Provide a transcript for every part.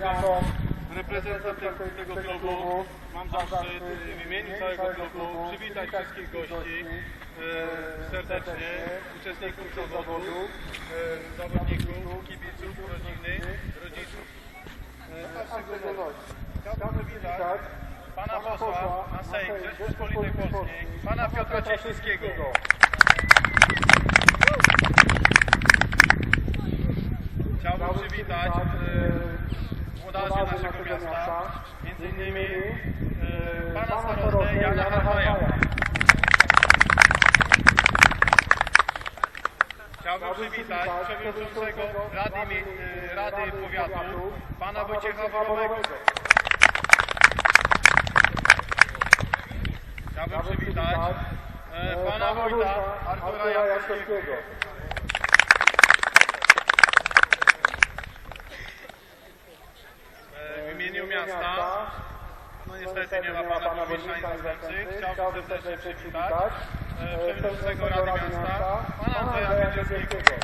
jako reprezentant tego klubu. mam zaszczyt w imieniu całego klubu przywitać wszystkich gości e, serdecznie, uczestników zawodu, e, zawodników, kibiców, rodziny, rodziców. E, A w szczególności chciałbym przywitać pana posła na Sejm Rzeczpospolitej Polskiej, pana Piotra Cieślińskiego. Chciałbym przywitać e, włodarzy naszego miasta, między innymi e, pana starostę Jana Harwaja. Chciałbym przywitać przewodniczącego Rady, e, Rady Powiatu, pana Wojciecha Wolowego. Chciałbym przywitać e, pana wójta Artura Jankowskiego. E, w imieniu miasta, no niestety nie ma pana burmistrza i zastępcy, chciałbym serdecznie przywitać. e, przewodniczącego Rady Miasta, pana Andrzeja Kędzierskiego.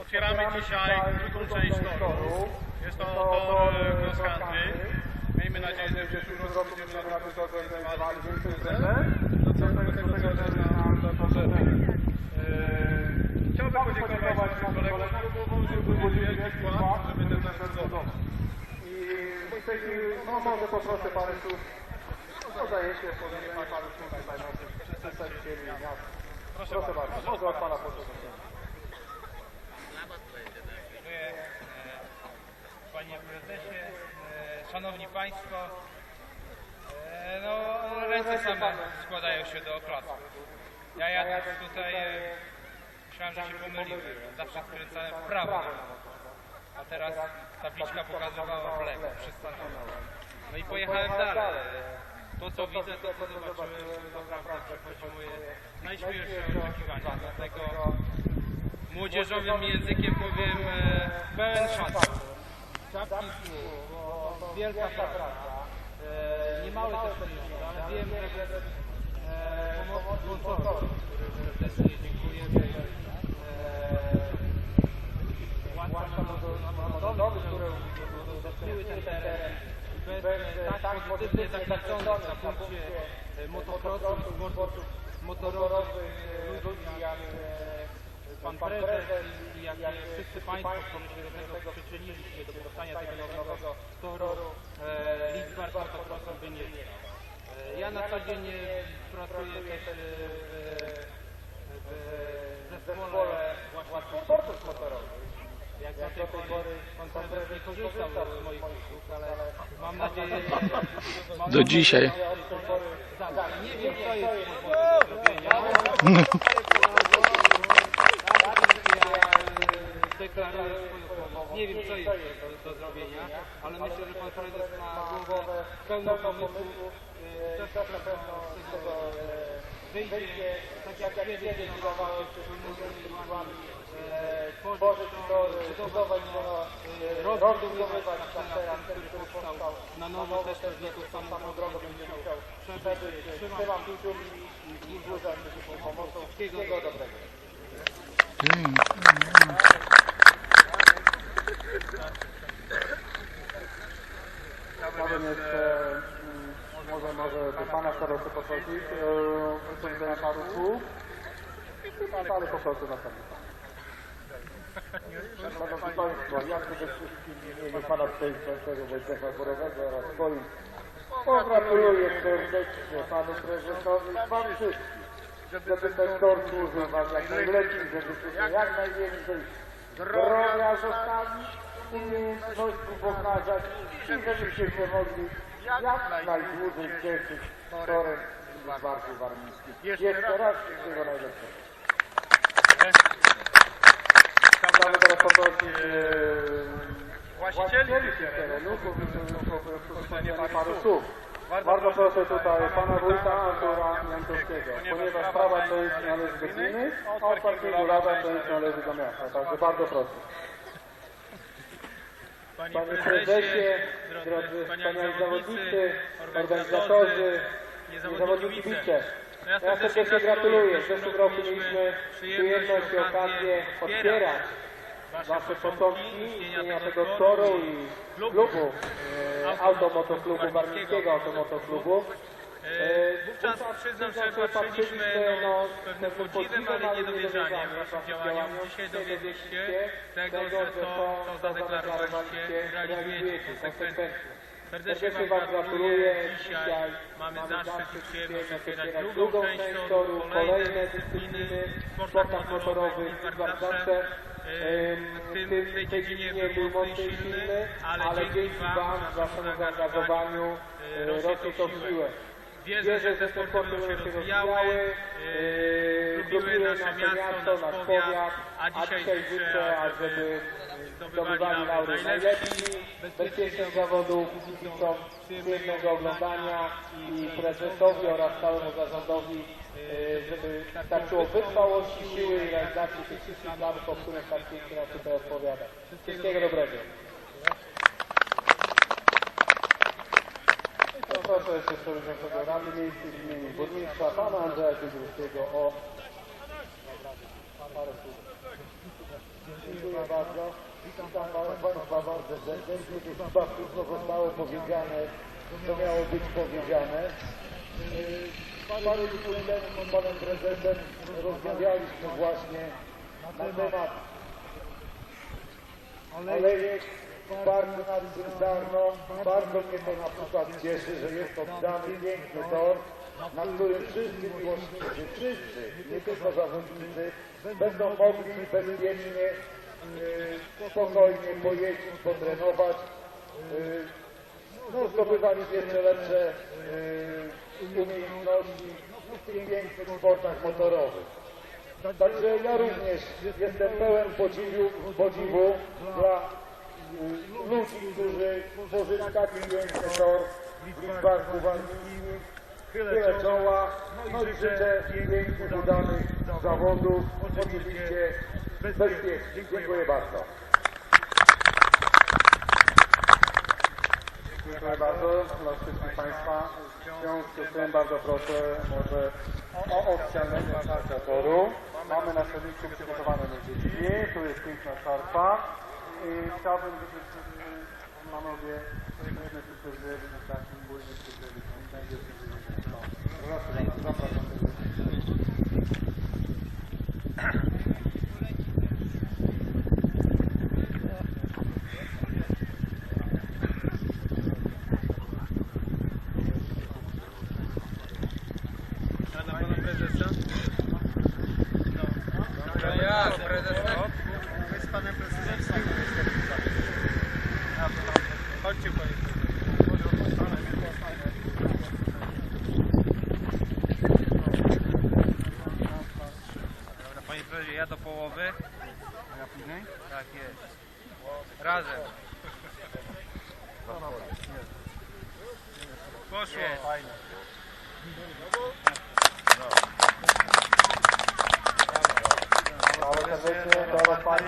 Otwieramy dzisiaj drugą część toru. Jest to tor e, cross country. Miejmy nadzieję, że w przyszłym roku będziemy na tym torze organizowali więcej. Chciałbym podziękować kolegom z klubu, żeby był wielki wkład, żeby ten. I w tej chwili, no może poproszę parę słów o zajęcie, powiedzmy parę słów tutaj na tym przedstawicieli miasta. Proszę bardzo, może od pana e, Panie Prezesie, e, Szanowni Państwo. E, No, ręce same składają się do oklaski. Ja jadąc tutaj e, myślałem, że się pomyliłem. Zawsze skręcałem w prawo. A teraz tabliczka pokazywała w lewo. Przystanąłem. No i pojechałem dalej. To co widzę, to co zobaczyłem, to naprawdę przechodzi moje najśmielsze oczekiwania. Dlatego młodzieżowym językiem powiem e, pełen szacun. Czapki bo wielka praca. E, nie małe też pieniądze, ale wiem, że bez e, pomocy sponsorów, którym serdecznie dziękujemy. E, samorządowych, które udostępniły ten teren. E, tak pozytywnie zakręconych na punkcie e, motocrossu, sportów motorowych e, ludzi jak e, pan prezes i jak wszyscy Państwo, którzy do tego przyczynili się do powstania tego nowego toru, e, liczba motocrossu by nie. E, Ja na co dzień e, pracuję też e, w, zespole sportów motorowych. Jak do tej pory pan prezes nie korzystał z moich usług, ale mam nadzieję, że... Do dzisiaj. Nie wiem, co jest do zrobienia. deklaruję swoją pomoc. Nie wiem, co jest do, zrobienia, ale myślę, że pan prezes ma głowę pełną pomysłu. Też na pewno wyjdzie, tak jak kiedyś deklarowało się wspólnymi tworzyć to, budować to, e, rozbudowywać ten teren, który powstał na nowo też z niego samą drogą będzie musiał przebyć. Trzymam kciuki i dłużej z pomocą. Wszystkiego dobrego. Chciałbym jeszcze, mm, może, może do Pana starosty poprosić, wypowiedzenia paru słów. Ale po prostu następnie. Szanowni Państwo, ja przede wszystkim w imieniu Pana Przewodniczącego Wojciecha Borowego oraz swoim pogratuluję serdecznie Panu Prezesowi i Wam wszystkim, żeby ten tor służył Wam jak najlepiej, żebyście jak najwięcej zdrowia zostawić, umiejętności pokazać i żebyście się mogli jak najdłużej cieszyć torem z Barku Warmińskim. Jeszcze raz wszystkiego najlepszego. Chciałbym teraz poprosić e, właścicieli terenu, powiedzenie paru słów. Bardzo proszę tutaj Pana Wójta Artura Jankowskiego, ponieważ prawa część należy do gminy, a od parkingu lewa część należy do miasta. Także bardzo proszę. Panie Prezesie, drodzy wspaniali zawodnicy, organizatorzy, nie. No Ja serdecznie gratuluję. W zeszłym roku mieliśmy przyjemność i okazję otwierać Wasze potomki istnienia tego toru i klubu, e, automotoklubu Warmińskiego Automotoklubu. E, Wówczas przyznam, że patrzyliśmy no, z pewnym podziwem, ale niedowierzaniem waszym działaniu. Dzisiaj dowiedzieliście tego, że to, co zadeklarowaliście, realizujecie konsekwentnie. Serdecznie Wam gratuluję. Dzisiaj mamy zaszczyt i przyjemność otwierać drugą część toru, kolejne dyscypliny w sportach motorowych i warsztatach. W tym, w tej dziedzinie był mocny i silny, ale dzięki Wam, Waszemu zaangażowaniu e, rośnie to w siłę. Wierzę, że te sporty będą się rozwijały, e, lubiły nasze miasto, nasz powiat, a dzisiaj życzę, ażeby zdobywali laury najlepsi, bezpiecznych zawodów, kibicom przyjemnego oglądania i prezesowi oraz całemu zarządowi, e, żeby starczyło wytrwałości, siły i realizacji tych wszystkich planów, o których tak pięknie nam tutaj odpowiada. Wszystkiego dobrego. Proszę jeszcze przewodniczącego Rady Miejskiej w imieniu burmistrza, pana Andrzeja Kudryskiego o parę słów. Dziękuję bardzo. Witam Państwa bardzo serdecznie. Tu chyba wszystko zostało powiedziane, co miało być powiedziane. Parę dni temu z panem prezentem rozmawialiśmy właśnie na temat alejek bardzo nas. Bardzo mnie to na przykład cieszy, że jest oddany piękny tor, na którym wszyscy miłośnicy, wszyscy, nie tylko zawodnicy, będą mogli bezpiecznie, yy, spokojnie pojeździć, potrenować. Yy, no, zdobywali jeszcze lepsze yy, umiejętności w tych pięknych sportach motorowych. Także ja również jestem pełen podziwu, podziwu dla y, ludzi, którzy taki piękny tor w Lidzbarku Walnickim. Tyle czoła, no i życzę pięknych, udanych zawodów, oczywiście bezpiecznie. Dziękuję bardzo. Dziękuję bardzo dla wszystkich Państwa. W związku z tym bardzo proszę może o oficjalnego starcia toru. Mamy na stoliku przygotowane muzyczki. Tu jest piękna szarpa. Chciałbym, żebyśmy y, panowie jedne cyfry na takim bólnym cyfry Proszę zapraszam serdecznie. A na pana prezesa? No. No ja, prezes. My z panem prezesem Chodźcie panie Dobra, panie prezesie, ja do połowy. A ja później? Tak jest. Razem. Poszło. Fajnie. Ale serdecznie do rozpaczy.